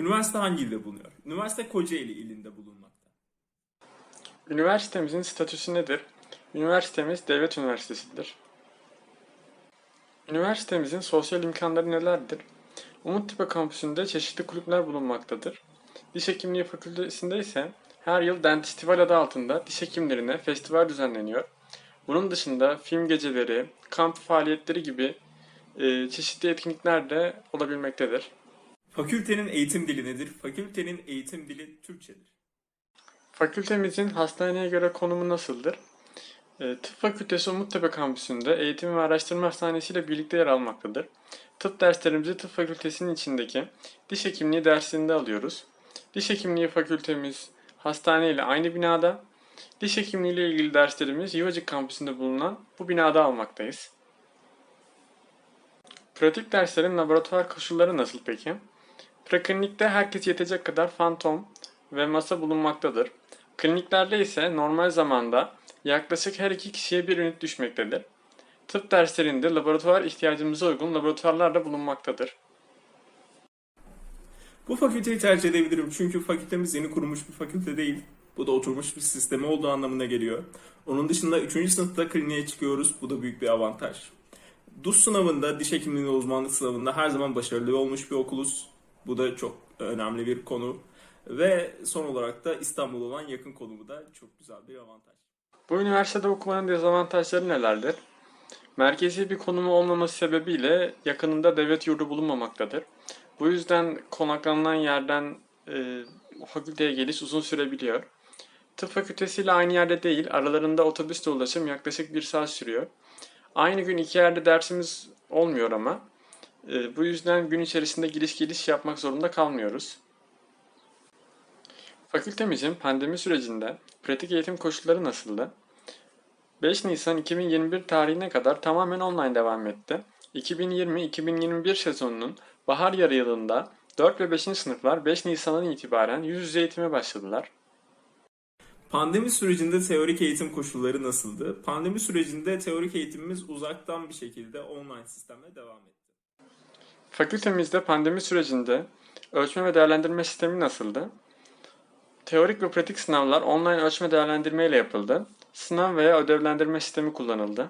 Üniversite hangi ilde bulunuyor? Üniversite Kocaeli ilinde bulunmakta. Üniversitemizin statüsü nedir? Üniversitemiz devlet üniversitesidir. Üniversitemizin sosyal imkanları nelerdir? Umuttepe kampüsünde çeşitli kulüpler bulunmaktadır. Diş Hekimliği Fakültesinde ise her yıl Dentistival adı altında diş hekimlerine festival düzenleniyor. Bunun dışında film geceleri, kamp faaliyetleri gibi e, çeşitli etkinlikler de olabilmektedir. Fakültenin eğitim dili nedir? Fakültenin eğitim dili Türkçedir. Fakültemizin hastaneye göre konumu nasıldır? Ee, Tıp Fakültesi Umuttepe kampüsünde eğitim ve araştırma hastanesiyle birlikte yer almaktadır. Tıp derslerimizi tıp fakültesinin içindeki diş hekimliği dersinde alıyoruz. Diş hekimliği fakültemiz hastane ile aynı binada. Diş hekimliği ile ilgili derslerimiz Yuvacık kampüsünde bulunan bu binada almaktayız. Pratik derslerin laboratuvar koşulları nasıl peki? Preklinikte herkes yetecek kadar fantom ve masa bulunmaktadır. Kliniklerde ise normal zamanda yaklaşık her iki kişiye bir ünit düşmektedir. Tıp derslerinde laboratuvar ihtiyacımıza uygun laboratuvarlar da bulunmaktadır. Bu fakülteyi tercih edebilirim çünkü fakültemiz yeni kurulmuş bir fakülte değil. Bu da oturmuş bir sistemi olduğu anlamına geliyor. Onun dışında 3. sınıfta kliniğe çıkıyoruz. Bu da büyük bir avantaj. DUS sınavında, diş hekimliği uzmanlık sınavında her zaman başarılı olmuş bir okuluz. Bu da çok önemli bir konu. Ve son olarak da İstanbul olan yakın konumu da çok güzel bir avantaj. Bu üniversitede okumanın dezavantajları nelerdir? Merkezi bir konumu olmaması sebebiyle yakınında devlet yurdu bulunmamaktadır. Bu yüzden konaklanılan yerden e, fakülteye geliş uzun sürebiliyor. Tıp fakültesiyle aynı yerde değil, aralarında otobüsle ulaşım yaklaşık bir saat sürüyor. Aynı gün iki yerde dersimiz olmuyor ama. E, bu yüzden gün içerisinde giriş geliş yapmak zorunda kalmıyoruz. Fakültemizin pandemi sürecinde pratik eğitim koşulları nasıldı? 5 Nisan 2021 tarihine kadar tamamen online devam etti. 2020-2021 sezonunun bahar yarı yılında 4 ve 5. sınıflar 5 Nisan'dan itibaren yüz yüze eğitime başladılar. Pandemi sürecinde teorik eğitim koşulları nasıldı? Pandemi sürecinde teorik eğitimimiz uzaktan bir şekilde online sistemle devam etti. Fakültemizde pandemi sürecinde ölçme ve değerlendirme sistemi nasıldı? Teorik ve pratik sınavlar online ölçme değerlendirme ile yapıldı. Sınav veya ödevlendirme sistemi kullanıldı.